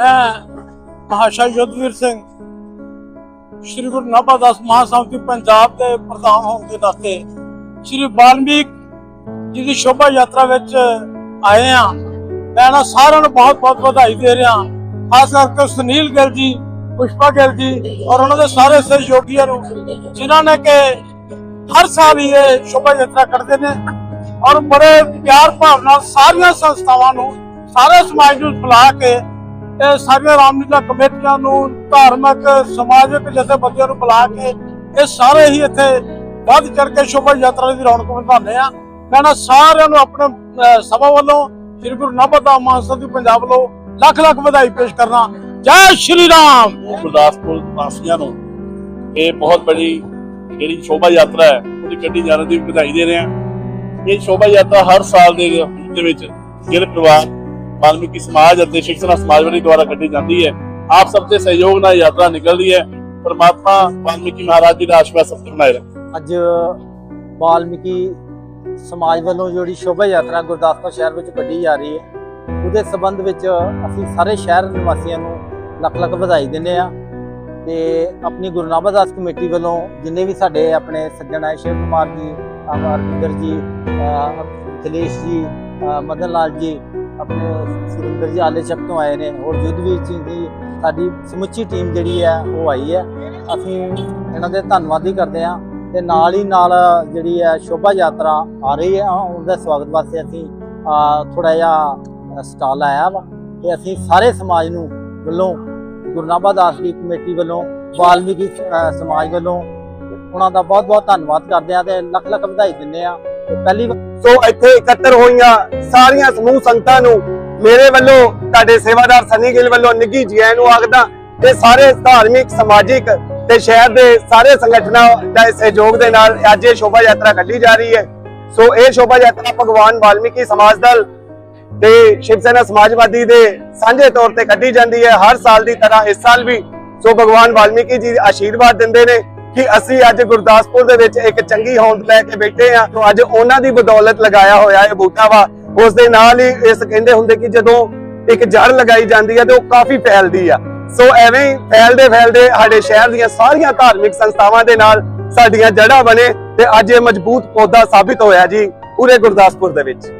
ਮੈਂ ਮਹਾਸ਼ਾ ਯੁੱਧਵੀਰ ਸਿੰਘ। ਸ਼੍ਰੀ ਗੁਰੂ ਨਾਭਾ ਦਾਸ ਮਹਾਸੰਗਤ ਪੰਜਾਬ ਦੇ ਪ੍ਰਧਾਨ ਹੋਣ ਦੇ ਨਾਤੇ ਸ਼੍ਰੀ ਵਾਲਮੀਕ ਜੀ ਦੀ ਸ਼ੋਭਾ ਯਾਤਰਾ ਵਿੱਚ ਆਏ ਆ ਮੈਂ ਨਾ ਸਾਰਿਆਂ ਨੂੰ ਬਹੁਤ ਬਹੁਤ ਵਧਾਈ ਦੇ ਰਿਹਾ ਖਾਸ ਕਰਕੇ ਸੁਨੀਲ ਗਿੱਲ ਜੀ, ਪੁਸ਼ਪਾ ਗਿੱਲ ਜੀ ਔਰ ਉਹਨਾਂ ਦੇ ਸਾਰੇ ਸਹਿਯੋਗੀਆਂ ਨੂੰ, ਜਿਨ੍ਹਾਂ ਨੇ ਕਿ ਹਰ ਸਾਲ ਹੀ ਇਹ ਸ਼ੋਭਾ ਯਾਤਰਾ ਕਰਦੇ ਨੇ ਔਰ ਬੜੇ ਪਿਆਰ ਭਾਵ ਨਾਲ ਸਾਰੀਆਂ ਸੰਸਥਾਵਾਂ ਨੂੰ, ਸਾਰੇ ਸਮਾਜ ਨੂੰ ਬੁਲਾ ਕੇ ਇਹ ਸਾਰੀਆਂ ਰਾਮਲੀਲਾ ਕਮੇਟੀਆਂ ਨੂੰ, ਧਾਰਮਿਕ, ਸਮਾਜਿਕ ਜਥੇਬੰਦੀਆਂ ਨੂੰ ਬੁਲਾ ਕੇ ਇਹ ਸਾਰੇ ਹੀ ਇੱਥੇ ਵੱਧ ਚੜ ਕੇ ਸ਼ੋਭਾ ਯਾਤਰਾ ਦੀ ਰੌਣਕ ਵਧਾਉਂਦੇ ਆ। ਮੈਂ ਸਾਰਿਆਂ ਨੂੰ ਆਪਣੇ ਸਭਾ ਵੱਲੋਂ ਸ੍ਰੀ ਗੁਰੂ ਨਾਨਕ ਦੇਵ ਮਹਾਸੰਘ ਪੰਜਾਬ ਵੱਲੋਂ ਲੱਖ ਲੱਖ ਵਧਾਈ ਪੇਸ਼ ਕਰਨਾ ਜੈ ਸ਼੍ਰੀ ਰਾਮ! ਗੁਰਦਾਸਪੁਰ ਵਾਸੀਆਂ ਨੂੰ ਇਹ ਬਹੁਤ ਬੜੀ ਜਿਹੜੀ ਸ਼ੋਭਾ ਯਾਤਰਾ ਹੈ, ਉਹਦੀ ਕੱਢੀ ਜਾਣ ਦੀ ਵਧਾਈ ਦੇ ਰਹੇ ਹਾਂ ਇਹ ਸ਼ੋਭਾ ਯਾਤਰਾ ਹਰ ਸਾਲ ਦੇ ਦੇ ਵਿੱਚ ਗਿਰ ਪਰਿਵਾਰ ਵਾਲਮੀਕੀ ਸਮਾਜ ਅਤੇ ਸ਼ਿਕਸ਼ਣਾ ਸਮਾਜ ਵਾਲੀ ਦੁਆਰਾ ਕੱਢੀ ਜਾਂਦੀ ਹੈ ਆਪ ਸਭ ਦੇ ਸਹਿਯੋਗ ਨਾਲ ਯਾਤਰਾ ਨਿਕਲਦੀ ਹੈ ਪਰਮਾਤਮਾ ਵਾਲਮੀਕੀ ਮਹਾਰਾਜ ਜੀ ਦਾ ਆਸ਼ੀਰਵਾਦ ਸਭ ਤੇ ਬਣਾਏ ਰੱਖੇ ਅੱਜ ਵਾਲਮੀਕੀ ਸਮਾਜ ਵੱਲੋਂ ਜਿਹੜੀ ਸ਼ੋਭਾ ਯਾਤਰਾ ਗੁਰਦਾਸਪੁਰ ਸ਼ਹਿਰ ਵਿੱਚ ਕੱਢੀ ਜਾ ਰਹੀ ਹੈ। ਉਹਦੇ ਸਬੰਧ ਵਿੱਚ ਅਸੀਂ ਸਾਰੇ ਸ਼ਹਿਰ ਨਿਵਾਸੀਆਂ ਨੂੰ ਲੱਖ ਲੱਖ ਵਧਾਈ ਦਿੰਦੇ ਆ ਤੇ ਆਪਣੀ ਗੁਰੂ ਨਾਨਕ ਦਾਸ ਕਮੇਟੀ ਵੱਲੋਂ ਜਿੰਨੇ ਵੀ ਸਾਡੇ ਆਪਣੇ ਸੱਜਣ ਆਏ, ਸ਼ਿਵ ਕੁਮਾਰ ਜੀ ਅਮਰਵਿੰਦਰ ਜੀ, ਅਹ ਅਖਿਲੇਸ਼ ਜੀ ਮਦਨ ਲਾਲ ਜੀ ਆਪਣੇ ਸੁਰਿੰਦਰ ਜੀ ਆਲੇ ਚੱਕ ਤੋਂ ਆਏ ਨੇ। ਹੋਰ ਜੁਦਵੀਰ ਸਿੰਘ ਦੀ ਸਾਡੀ ਸਮੁੱਚੀ ਟੀਮ ਜਿਹੜੀ ਹੈ, ਉਹ ਆਈ ਹੈ। ਅਸੀਂ ਇਹਨਾਂ ਦੇ ਧੰਨਵਾਦੀ ਕਰਦੇ ਹਾਂ ਤੇ ਨਾਲ ਹੀ ਨਾਲ ਜਿਹੜੀ ਹੈ, ਸ਼ੋਭਾ ਯਾਤਰਾ ਆ ਰਹੀ ਹੈ। ਉਹਦਾ ਸਵਾਗਤ ਵਾਸਤੇ ਅਸੀਂ ਥੋੜਾ ਜਿਹਾ ਸਟਾਲ ਆਇਆ ਵਾ ਤੇ ਅਸੀਂ ਸਾਰੇ ਸਮਾਜ ਨੂੰ ਵੱਲੋਂ ਗੁਰਨਾਬਾ ਦਾਸ ਦੀ ਕਮੇਟੀ ਵੱਲੋਂ, ਵਾਲਮੀਕੀ ਸਮਾਜ ਵੱਲੋਂ ਉਹਨਾਂ ਦਾ ਬਹੁਤ ਬਹੁਤ ਧੰਨਵਾਦ ਕਰਦੇ ਆ ਤੇ ਲੱਖ ਲੱਖ ਵਧਾਈ ਦਿੰਦੇ ਆ ਪਹਿਲੀ ਸੋ ਇੱਥੇ ਇਕੱਤਰ ਹੋਈਆਂ ਸਾਰੀਆਂ ਸਮੂਹ ਸੰਗਤਾਂ ਨੂੰ ਮੇਰੇ ਵੱਲੋਂ, ਤੁਹਾਡੇ ਸੇਵਾਦਾਰ ਸਨੀ ਗਿੱਲ ਵੱਲੋਂ, ਨਿੱਘੀ ਜੀ ਨੂੰ ਆਖਦਾ ਤੇ ਸਾਰੇ ਧਾਰਮਿਕ, ਸਮਾਜਿਕ ਤੇ ਸ਼ਹਿਰ ਦੇ ਸਾਰੇ ਸੰਗਠਨਾਂ ਦੇ ਸਹਿਯੋਗ ਦੇ ਨਾਲ ਅੱਜ ਇਹ ਸ਼ੋਭਾ ਯਾਤਰਾ ਕੱਢੀ ਜਾ ਰਹੀ ਹੈ। ਸੋ ਇਹ ਸ਼ੋਭਾ ਯਾਤਰਾ ਭਗਵਾਨ ਵਾਲਮੀਕੀ ਸਮਾਜ ਦਲ ਤੇ ਸ਼ਿਵ ਸੈਨਾ ਸਮਾਜਵਾਦੀ ਦੇ ਸਾਂਝੇ ਤੌਰ ਤੇ ਕੱਢੀ ਜਾਂਦੀ ਹੈ। ਹਰ ਸਾਲ ਦੀ ਤਰ੍ਹਾਂ ਇਸ ਸਾਲ ਵੀ ਸੋ ਭਗਵਾਨ ਵਾਲਮੀਕੀ ਜੀ ਆਸ਼ੀਰਵਾਦ ਦਿੰਦੇ ਨੇ। ਕਿ ਅਸੀਂ ਅੱਜ ਗੁਰਦਾਸਪੁਰ ਦੇ ਵਿੱਚ ਇੱਕ ਚੰਗੀ ਹੋਂਦ ਲੈ ਕੇ ਬੈਠੇ ਆ ਤੋਂ ਅੱਜ ਉਹਨਾਂ ਦੀ ਬਦੌਲਤ ਲਗਾਇਆ ਹੋਇਆ ਇਹ ਬੂਟਾ ਵਾ। ਉਸ ਦੇ ਨਾਲ ਹੀ ਇਸ ਕਹਿੰਦੇ ਹੁੰਦੇ ਕਿ ਜਦੋਂ ਇੱਕ ਜੜ ਲਗਾਈ ਜਾਂਦੀ ਹੈ ਤੇ ਉਹ ਕਾਫੀ ਫੈਲਦੀ ਆ। ਸੋ ਐਵੇਂ ਹੀ ਫੈਲਦੇ ਫੈਲਦੇ ਸਾਡੇ ਸ਼ਹਿਰ ਦੀਆਂ ਸਾਰੀਆਂ ਧਾਰਮਿਕ ਸੰਸਥਾਵਾਂ ਦੇ ਨਾਲ ਸਾਡੀਆਂ ਜੜ੍ਹਾਂ ਬਣੇ ਤੇ ਅੱਜ ਇਹ ਮਜ਼ਬੂਤ ਪੌਦਾ ਸਾਬਿਤ ਹੋਇਆ ਜੀ ਪੂਰੇ ਗੁਰਦਾਸਪੁਰ ਦੇ ਵਿੱਚ।